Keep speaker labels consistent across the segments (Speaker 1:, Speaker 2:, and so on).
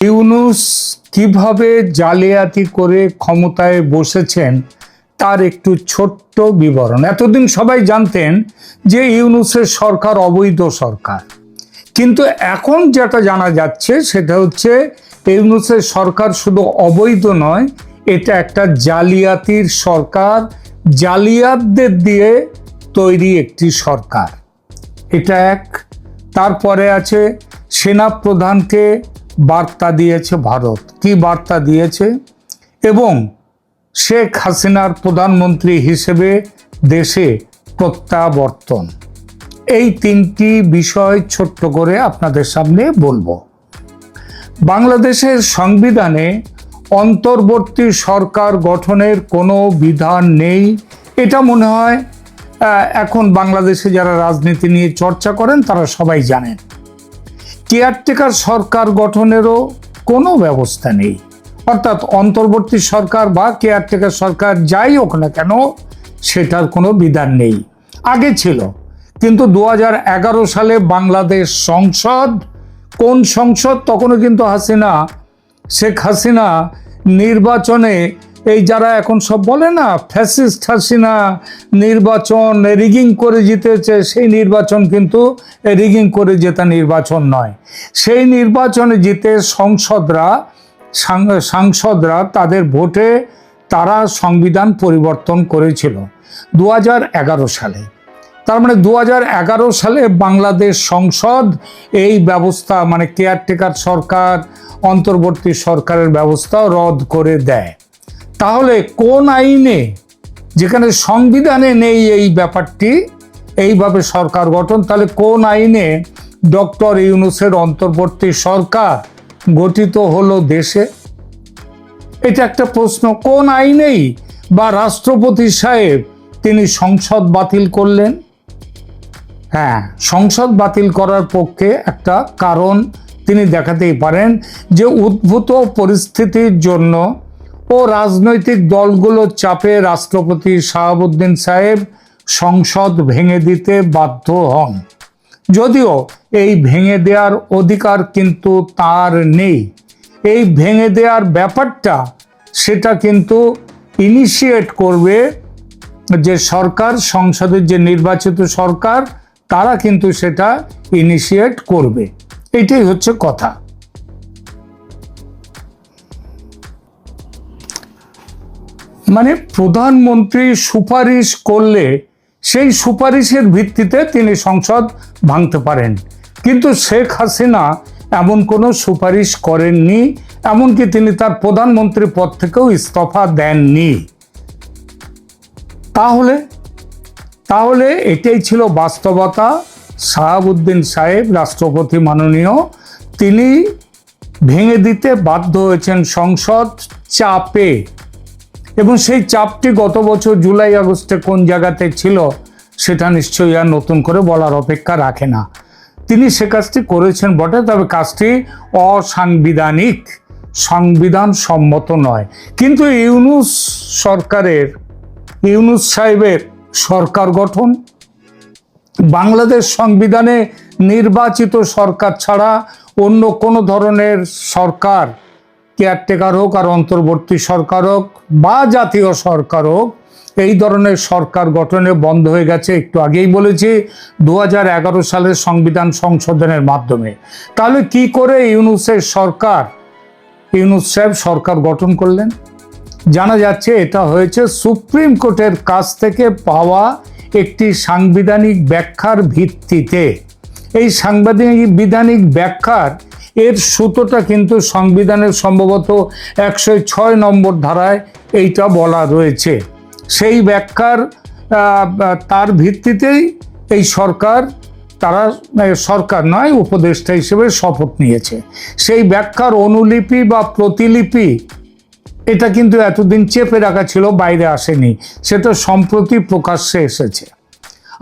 Speaker 1: ইউনুস কীভাবে জালিয়াতি করে ক্ষমতায় বসেছেন তার একটু ছোট্ট বিবরণ। এতদিন সবাই জানতেন যে ইউনুসের সরকার অবৈধ সরকার। কিন্তু এখন যেটা জানা যাচ্ছে সেটা হচ্ছে ইউনুসের সরকার শুধু অবৈধ নয়, এটা একটা জালিয়াতির সরকার, জালিয়াতদের দিয়ে তৈরি একটি সরকার। এটা এক। তারপরে আছে সেনা প্রধানকে বার্তা দিয়েছে ভারত। কি বার্তা দিয়েছে? এবং শেখ হাসিনার প্রধানমন্ত্রী হিসেবে দেশে প্রত্যাবর্তন। এই তিনটি বিষয় ছোট্ট করে আপনাদের সামনে বলব। বাংলাদেশের সংবিধানে অন্তর্বর্তী সরকার গঠনের কোনো বিধান নেই। এটা মনে হয় এখন বাংলাদেশে যারা রাজনীতি নিয়ে চর্চা করেন, তারা সবাই জানেন। কেয়ারটেকার সরকার গঠনেরও কোনো ব্যবস্থা নেই। অর্থাৎ অন্তর্বর্তী সরকার বা কেয়ারটেকার সরকার যাই হোক না কেন, সেটার কোনো বিধান নেই। আগে ছিল, কিন্তু দু হাজার এগারো সালে বাংলাদেশ সংসদ, কোন সংসদ, তখনও কিন্তু হাসিনা, শেখ হাসিনা নির্বাচনে এই যারা এখন সব বলে না, ফ্যাসিস্ট হাসিনা নির্বাচন রিগিং করে জিতেছে, সেই নির্বাচন কিন্তু রিগিং করে জেতা নির্বাচন নয়। সেই নির্বাচনে জিতে সংসদরা সাংসদরা তাদের ভোটে তারা সংবিধান পরিবর্তন করেছিল দু হাজার এগারো সালে। তার মানে দু হাজার এগারো সালে বাংলাদেশ সংসদ এই ব্যবস্থা মানে কেয়ারটেকার সরকার, অন্তর্বর্তী সরকারের ব্যবস্থা রদ করে দেয়। তাহলে কোন আইনে যেখানে সংবিধানে নেই এই ব্যাপারটি, এইভাবে সরকার গঠন, তাহলে কোন আইনে ডক্টর ইউনুসের অন্তর্বর্তী সরকার গঠিত হলো দেশে? এটা একটা প্রশ্ন। কোন আইনেই বা রাষ্ট্রপতি সাহেব তিনি সংসদ বাতিল করলেন? হ্যাঁ সংসদ বাতিল করার পক্ষে একটা কারণ তিনি দেখাতেই পারেন যে উদ্ভূত পরিস্থিতির জন্য ও রাজনৈতিক দলগুলোর চাপে রাষ্ট্রপতি শাহাবুদ্দিন সাহেব সংসদ ভেঙে দিতে বাধ্য হন। যদিও এই ভেঙে দেওয়ার অধিকার কিন্তু তার নেই। এই ভেঙে দেওয়ার ব্যাপারটা, সেটা কিন্তু ইনিশিয়েট করবে যে সরকার, সংসদের যে নির্বাচিত সরকার, তারা কিন্তু সেটা ইনিশিয়েট করবে। এটাই হচ্ছে কথা। মানে প্রধানমন্ত্রী সুপারিশ করলে সেই সুপারিশের ভিত্তিতে তিনি সংসদ ভাঙতে পারেন। কিন্তু শেখ হাসিনা এমন কোনো সুপারিশ করেননি, এমনকি তিনি তার প্রধানমন্ত্রী পদ থেকেও ইস্তফা দেননি। তাহলে তাহলে এটাই ছিল বাস্তবতা। শাহাবুদ্দিন সাহেব, রাষ্ট্রপতি মাননীয়, তিনি ভেঙে দিতে বাধ্য হয়েছেন সংসদ চাপে। এবং সেই চাপটি গত বছর জুলাই, আগস্টে কোন জায়গাতে ছিল সেটা নিশ্চয়ই আর নতুন করে বলার অপেক্ষা রাখে না। তিনি সে কাজটি করেছেন বটে, তবে কাজটি অসাংবিধানিক সংবিধান সম্মত নয়। কিন্তু ইউনুস সরকারের, ইউনুস সাহেবের সরকার গঠন, বাংলাদেশ সংবিধানে নির্বাচিত সরকার ছাড়া অন্য কোনো ধরনের সরকার কেয়ারটেকার হোক আর অন্তর্বর্তী সরকার হোক বা জাতীয় সরকার হোক, এই ধরনের সরকার গঠনে বন্ধ হয়ে গেছে। একটু আগেই বলেছি দু হাজার এগারো সালের সংবিধান সংশোধনের মাধ্যমে। তাহলে কি করে ইউনুসের সরকার, ইউনুস সাহেব সরকার গঠন করলেন? জানা যাচ্ছে এটা হয়েছে সুপ্রিম কোর্টের কাছ থেকে পাওয়া একটি সাংবিধানিক ব্যাখ্যার ভিত্তিতে। এই সাংবিধানিক বিধানিক ব্যাখ্যার এর সুতোটা কিন্তু সংবিধানের সম্ভবত একশো ছয় নম্বর ধারায় এইটা বলা রয়েছে। সেই ব্যাখ্যার তার ভিত্তিতেই এই সরকার, তারা সরকার নয়, উপদেষ্টা হিসেবে শপথ নিয়েছে। সেই ব্যাখ্যার অনুলিপি বা প্রতিলিপি, এটা কিন্তু এতদিন চেপে রাখা ছিল, বাইরে আসেনি। সেটা সম্প্রতি প্রকাশ্যে এসেছে।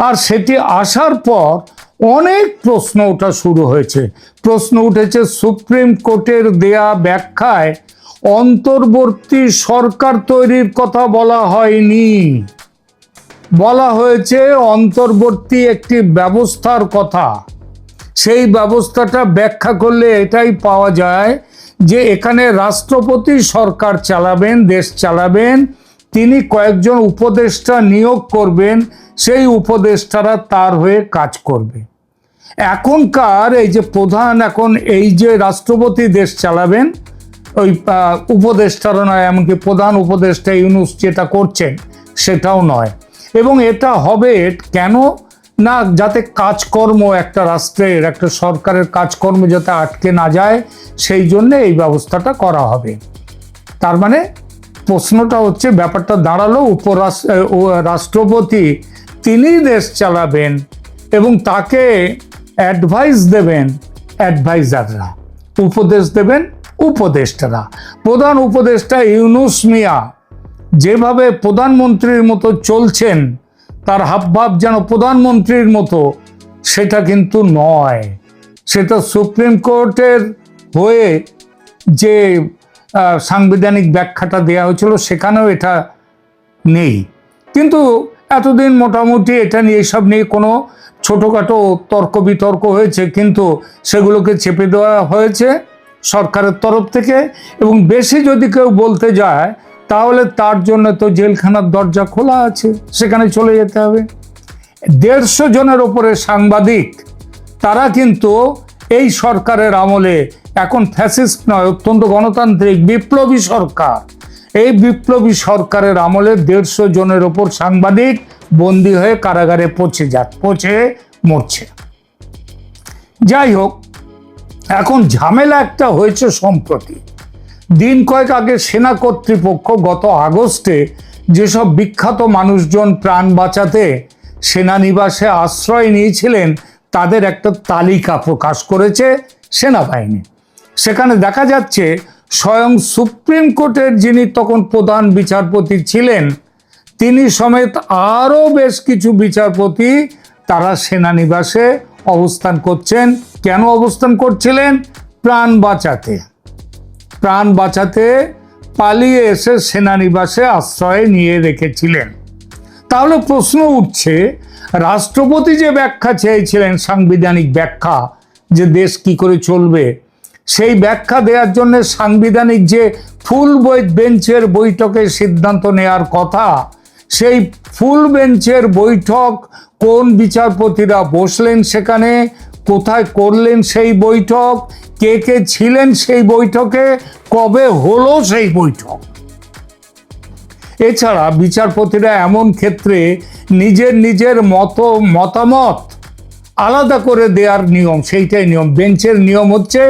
Speaker 1: আর সেটি আসার পর অনেক প্রশ্ন ওঠা শুরু হয়েছে। প্রশ্ন উঠেছে, সুপ্রিম কোর্টের দেয়া ব্যাখ্যায় অন্তর্বর্তী সরকার তৈরির কথা বলা হয়নি। বলা হয়েছে, অন্তর্বর্তী একটি ব্যবস্থার কথা। সেই ব্যবস্থাটা ব্যাখ্যা করলে এটাই পাওয়া যায় যে এখানে রাষ্ট্রপতি সরকার চালাবেন, দেশ চালাবেন, তিনি কয়েকজন উপদেষ্টা নিয়োগ করবেন, সেই উপদেষ্টারা তার হয়ে কাজ করবে। এখনকার এই যে প্রধান, এখন এই যে রাষ্ট্রপতি দেশ চালাবেন, ওই উপদেষ্টারও নয়, এমনকি প্রধান উপদেষ্টা ইউনুস যেটা করছেন, সেটাও নয়। এবং এটা হবে কেন না, যাতে কাজকর্ম একটা রাষ্ট্রের, একটা সরকারের কাজকর্ম যাতে আটকে না যায়, সেই জন্য এই ব্যবস্থাটা করা হবে। তার মানে প্রশ্নটা হচ্ছে, ব্যাপারটা দাঁড়াল উপরাষ্ট্র রাষ্ট্রপতি তিনি দেশ চালাবেন এবং তাকে অ্যাডভাইস দেবেন অ্যাডভাইজাররা, উপদেশ দেবেন উপদেষ্টারা। প্রধান উপদেষ্টা ইউনুস মিয়া যেভাবে প্রধানমন্ত্রীর মতো চলছেন, তার হাবভাব যেন প্রধানমন্ত্রীর মতো, সেটা কিন্তু নয়। সেটা সুপ্রিম কোর্টের হয়ে যে সাংবিধানিক ব্যাখ্যাটা দেওয়া হয়েছিল, সেখানেও এটা নেই। কিন্তু এতদিন মোটামুটি এটা নিয়ে এসব নিয়ে কোনো ছোটোখাটো তর্ক বিতর্ক হয়েছে, কিন্তু সেগুলোকে চেপে দেওয়া হয়েছে সরকারের তরফ থেকে। এবং বেশি যদি কেউ বলতে যায়, তাহলে তার জন্য তো জেলখানার দরজা খোলা আছে, সেখানে চলে যেতে হবে। দেড়শো জনের ওপরে সাংবাদিক, তারা কিন্তু এই সরকারের আমলে এখন ফ্যাসিস্ট নয়, অত্যন্ত গণতান্ত্রিক, বিপ্লবী সরকার। এই বিপ্লবী সরকারের আমলে দেড়শো জনের ওপর সাংবাদিক বন্দী হয়ে কারাগারে পচে যা পচে মরছে। যাই হোক, এখন ঝামেলা একটা হয়েছে সম্প্রতি। দিন কয়েক আগে সেনা কর্তৃপক্ষ গত আগস্টে যেসব বিখ্যাত মানুষজন প্রাণ বাঁচাতে সেনানিবাসে আশ্রয় নিয়েছিলেন, তাদের একটা তালিকা প্রকাশ করেছে সেনাবাহিনী। সেখানে দেখা যাচ্ছে, স্বয়ং সুপ্রিম কোর্টের যিনি তখন প্রধান বিচারপতি ছিলেন তিনি সমেত আরও বেশ কিছু বিচারপতি তারা সেনানিবাসে অবস্থান করছেন। কেন অবস্থান করছিলেন? প্রাণ বাঁচাতে। প্রাণ বাঁচাতে পালিয়ে এসে সেনানিবাসে আশ্রয় নিয়ে রেখেছিলেন। তাহলে প্রশ্ন উঠছে, রাষ্ট্রপতি যে ব্যাখ্যা চেয়েছিলেন, সাংবিধানিক ব্যাখ্যা, যে দেশ কি করে চলবে, সেই ব্যাখ্যা দেওয়ার জন্য সাংবিধানিক যে ফুল বই বেঞ্চের বৈঠকে সিদ্ধান্ত নেওয়ার কথা সেই ফুল বেঞ্চের বৈঠক কোন বিচারপতিরা বসলেন সেখানে, কোথায় করলেন সেই বৈঠক, কে কে ছিলেন সেই বৈঠকে, কবে হলো সেই বৈঠক? এছাড়া বিচারপতিরা এমন ক্ষেত্রে নিজের নিজের মত, মতামত আলাদা করে দেওয়ার নিয়ম, সেইটাই নিয়ম। বেঞ্চের নিয়ম হচ্ছে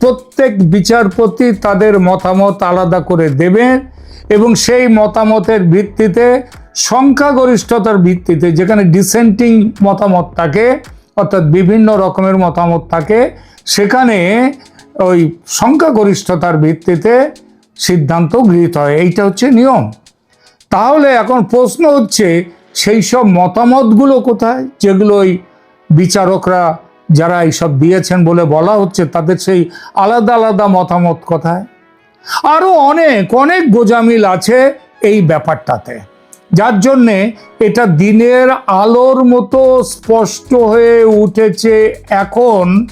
Speaker 1: প্রত্যেক বিচারপতি তাদের মতামত আলাদা করে দেবেন এবং সেই মতামতের ভিত্তিতে সংখ্যাগরিষ্ঠতার ভিত্তিতে যেখানে ডিসেন্টিং মতামত থাকে, অর্থাৎ বিভিন্ন রকমের মতামত থাকে, সেখানে ওই সংখ্যাগরিষ্ঠতার ভিত্তিতে সিদ্ধান্ত গৃহীত হয়। এইটা হচ্ছে নিয়ম। তাহলে এখন প্রশ্ন হচ্ছে, সেই সব মতামতগুলো কোথায়? যেগুলো ওই বিচারকরা যারা এইসব দিয়েছেন বলে বলা হচ্ছে, তাদের সেই আলাদা আলাদা মতামত কোথায়? আরও অনেক অনেক গোজামিল আছে এই ব্যাপারটাতে। যার জন্যে এটা দিনের আলোর মতো স্পষ্ট হয়ে উঠেছে এখন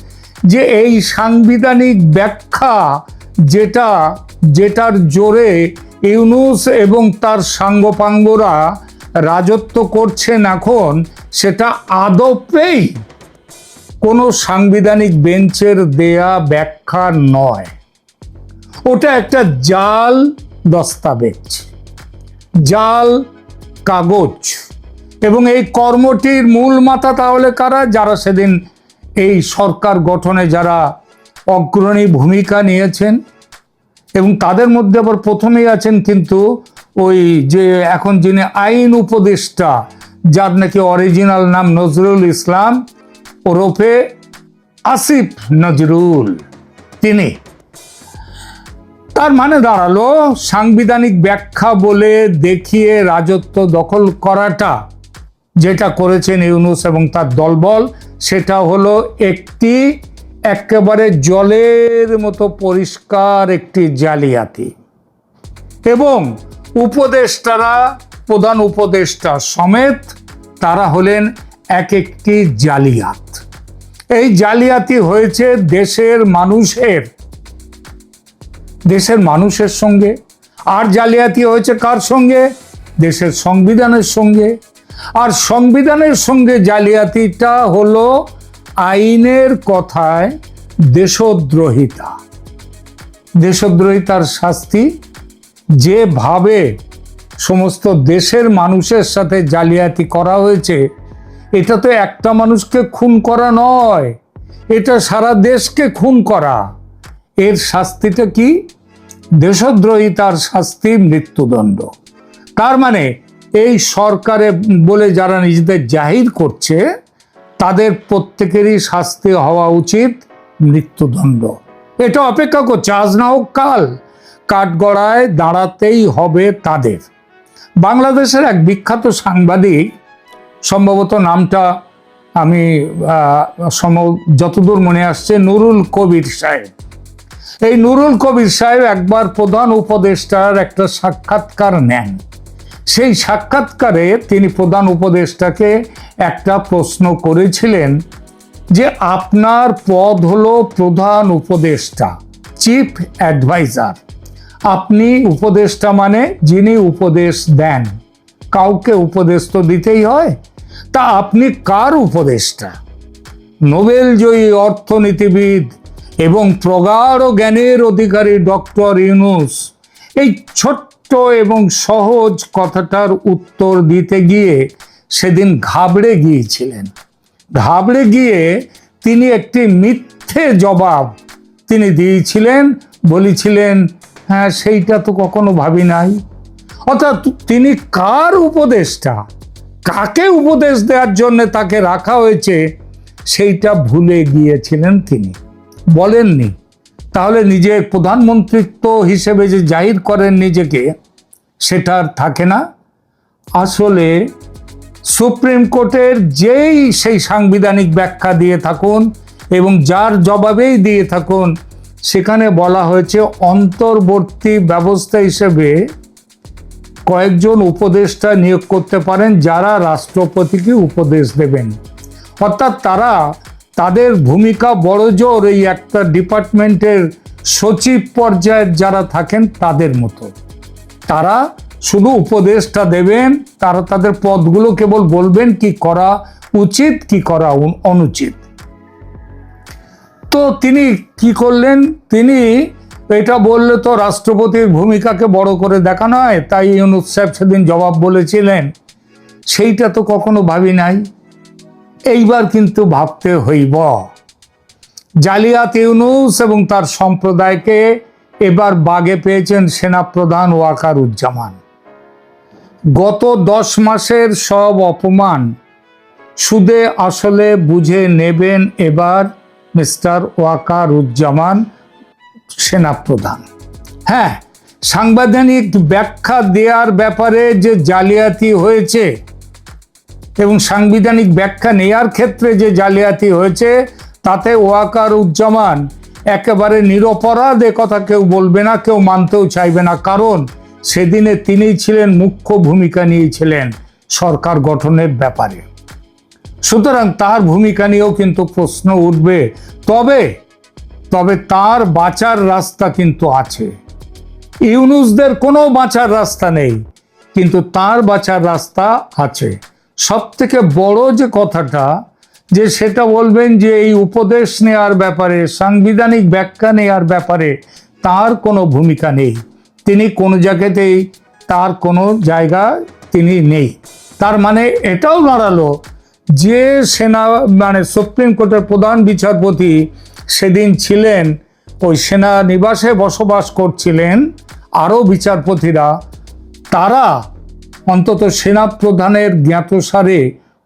Speaker 1: যে এই সাংবিধানিক ব্যাখ্যা যেটা, যেটার জোরে ইউনুস এবং তার সাঙ্গপাঙ্গরা রাজত্ব করছেন এখন, সেটা আদপেই কোনো সাংবিধানিক বেঞ্চের দেয়া ব্যাখ্যা নয়। ওটা একটা জাল দস্তাবেজ। জাল কাগজ। এবং এই কর্মটির মূল মাথা তাহলে কারা? যারা সেদিন এই সরকার গঠনে যারা অগ্রণী ভূমিকা নিয়েছেন। এবং তাদের মধ্যে আবার প্রথমেই আছেন কিন্তু ওই যে এখন যিনি আইন উপদেষ্টা, যার নাকি অরিজিনাল নাম নজরুল ইসলাম, ওরফে আসিফ নজরুল। তিনি তার মানে দাঁড়াল, সাংবিধানিক ব্যাখ্যা বলে দেখিয়ে রাজত্ব দখল করাটা যেটা করেছেন ইউনুস এবং তার দলবল, সেটা হলো একটি একেবারে জলের মতো পরিষ্কার একটি জালিয়াতি। এবং উপদেষ্টারা, প্রধান উপদেষ্টা সমেত তারা হলেন এক একটি জালিয়াত। এই জালিয়াতি হয়েছে দেশের মানুষের দেশের মানুষের সঙ্গে। আর জালিয়াতি হয়েছে কার সঙ্গে? দেশের সংবিধানের সঙ্গে। আর সংবিধানের সঙ্গে জালিয়াতিটা হলো আইনের কথায় দেশদ্রোহিতা। দেশদ্রোহিতার শাস্তি যেভাবে সমস্ত দেশের মানুষের সাথে জালিয়াতি করা হয়েছে, এটা তো একটা মানুষকে খুন করা নয়, এটা সারা দেশকে খুন করা। এর শাস্তিটা কি? দেশদ্রোহিতার শাস্তি মৃত্যুদণ্ড। তার মানে এই সরকারে বলে যারা নিজেদের জাহির করছে, তাদের প্রত্যেকেরই শাস্তি হওয়া উচিত মৃত্যুদণ্ড। এটা অপেক্ষা করছে, আজ না হোক কাল কাঠগড়ায় দাঁড়াতেই হবে তাদের। বাংলাদেশের এক বিখ্যাত সাংবাদিক, সম্ভবত নামটা আমি সম- যতদূর মনে আসছে, নুরুল কবির সাহেব। এই নুরুল কবির সাহেব একবার প্রধান উপদেষ্টার একটা সাক্ষাৎকার নেন। সেই সাক্ষাৎকারে তিনি প্রধান উপদেষ্টাকে একটা প্রশ্ন করেছিলেন যে আপনার পদ হলো প্রধান উপদেষ্টা, চিফ অ্যাডভাইজার। আপনি উপদেষ্টা মানে যিনি উপদেশ দেন। কাউকে উপদেশ তো দিতেই হয়। তা আপনি কার উপদেষ্টা? নোবেল জয়ী অর্থনীতিবিদ এবং প্রগাঢ় জ্ঞানের অধিকারী ডক্টর ইউনুস। এই ছোট্ট এবং সহজ কথাটার উত্তর দিতে গিয়ে সেদিন ঘাবড়ে গিয়েছিলেন। ঘাবড়ে গিয়ে তিনি একটি মিথ্যে জবাব তিনি দিয়েছিলেন, বলেছিলেন হ্যাঁ সেইটা তো কখনো ভাবি নাই। অর্থাৎ তিনি কার উপদেশটা কাকে উপদেশ দেওয়ার জন্য তাকে রাখা হয়েছে? সেইটা ভুলে গিয়েছিলেন তিনি। বলেননি। তাহলে নিজে প্রধানমন্ত্রিত্ব হিসেবে যে জাহির করেন নিজেকে সেটা আর থাকে না। আসলে সুপ্রিম কোর্টের যেই সেই সাংবিধানিক ব্যাখ্যা দিয়ে থাকুন এবং যার জবাবেই দিয়ে থাকুন, সেখানে বলা হয়েছে অন্তর্বর্তী ব্যবস্থা হিসেবে কয়েকজন উপদেষ্টা নিয়োগ করতে পারেন যারা রাষ্ট্রপতিকে উপদেশ দেবেন। অর্থাৎ তারা তাদের ভূমিকা বড়জোর এই একটা ডিপার্টমেন্টের সচিব পর্যায়ের যারা থাকেন তাদের মতো। তারা শুধু উপদেশটা দেবেন, তারা তাদের পদগুলো কেবল বলবেন কি করা উচিত, কি করা অনু- অনুচিত। তো তিনি কি করলেন? তিনি এটা বললে তো রাষ্ট্রপতির ভূমিকাকে বড় করে দেখানো হয় তাই ইউনুস সাহেব সেদিন জবাব বলেছিলেন, সেইটা তো কখনো ভাবি নাই। এইবার কিন্তু ভাবতে হইব। জালিয়াত ইউনুস এবং তার সম্প্রদায়কে এবার বাগে পেয়েছেন সেনাপ্রধান ওয়াকার উজ্জামান গত দশ মাসের সব অপমান সুদে আসলে বুঝে নেবেন এবার মিস্টার ওয়াকার উজ্জামান সেনাপ্রধান। হ্যাঁ সাংবিধানিক ব্যাখ্যা দেওয়ার ব্যাপারে যে জালিয়াতি হয়েছে এবং সাংবিধানিক ব্যাখ্যা নেয়ার ক্ষেত্রে যে জালিয়াতি হয়েছে, তাতে ওয়াকার উজ্জামান একেবারে নিরপরাধ কথা কেউ বলবে না, কেউ মানতেও চাইবে না। কারণ সেদিনে তিনি ছিলেন মুখ্য ভূমিকা নিয়েছিলেন সরকার গঠনের ব্যাপারে। সুতরাং তার ভূমিকা নিয়েও কিন্তু প্রশ্ন উঠবে। তবে তবে তার বাঁচার রাস্তা কিন্তু আছে। ইউনুসদের কোনো বাঁচার রাস্তা নেই, কিন্তু তার বাঁচার রাস্তা আছে। সব থেকে বড় যে কথাটা, যে সেটা বলবেন যে এই উপদেশ নেওয়ার ব্যাপারে, সাংবিধানিক ব্যাখ্যা নেওয়ার ব্যাপারে তার কোনো ভূমিকা নেই। তিনি কোনো জায়গাতেই, তার কোনো জায়গা তিনি নেই। তার মানে এটাও দাঁড়াল যে সেনা মানে সুপ্রিম কোর্টের প্রধান বিচারপতি সেদিন ছিলেন, ওই সেনা নিবাসে বসবাস করছিলেন আরও বিচারপতিরা, তারা অন্তত সেনা প্রধানের জ্ঞাতসারে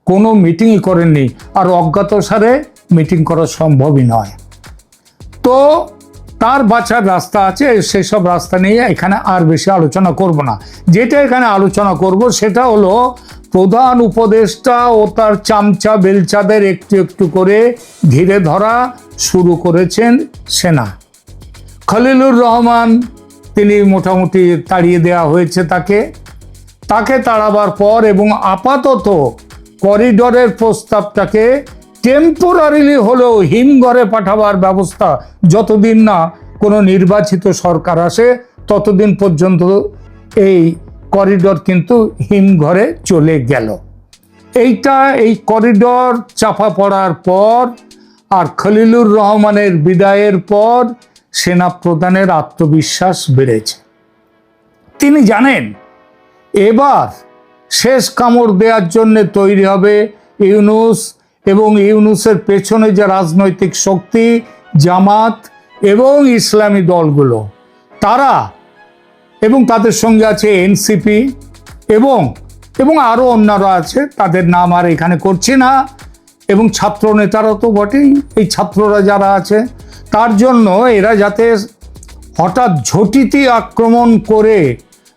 Speaker 1: কোনো মিটিংই করেননি আর অজ্ঞাতসারে মিটিং করা সম্ভবই নয়। তো তার বাঁচার রাস্তা আছে, সেসব রাস্তা নিয়ে এখানে আর বেশি আলোচনা করব না। যেটা এখানে আলোচনা করব সেটা হলো প্রধান উপদেষ্টা ও তার চামচা বেলচাদের একটু একটু করে ধীরে ধরা শুরু করেছেন সেনা। খলিলুর রহমান, তিনি মোটামুটি তাড়িয়ে দেওয়া হয়েছে তাকে। তাকে তাড়াবার পর এবং আপাতত করিডরের প্রস্তাবটাকে টেম্পোরারিলি হলেও হিমঘরে পাঠাবার ব্যবস্থা যতদিন না কোনো নির্বাচিত সরকার আসে, ততদিন পর্যন্ত এই করিডর কিন্তু হিমঘরে চলে গেল। এইটা, এই করিডর চাপা পড়ার পর আর খলিলুর রহমানের বিদায়ের পর সেনা প্রধানের আত্মবিশ্বাস বেড়েছে। তিনি জানেন এবার শেষ কামড় দেওয়ার জন্যে তৈরি হবে ইউনুস এবং ইউনুসের পেছনে যে রাজনৈতিক শক্তি, জামাত এবং ইসলামী দলগুলো। তারা এবং তাদের সঙ্গে আছে এনসিপি এবং এবং আরও অন্যরা আছে, তাদের নাম আর এখানে করছি না। এবং ছাত্র নেতারা তো বটেই, এই ছাত্ররা যারা আছে, তার জন্য এরা যাতে হঠাৎ ঝটিতি আক্রমণ করে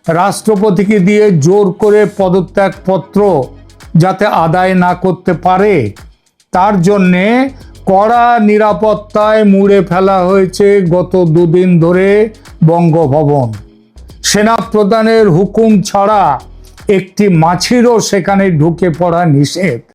Speaker 1: রাষ্ট্রপতিকে দিয়ে জোর করে পদত্যাগপত্র যাতে আদায় না করতে পারে, তার জন্যে কড়া নিরাপত্তায় মুড়ে ফেলা হয়েছে গত দুদিন ধরে বঙ্গভবন। সেনা প্রধানের হুকুম ছাড়া একটি মাছিরও সেখানে ঢুকে পড়া নিষেধ।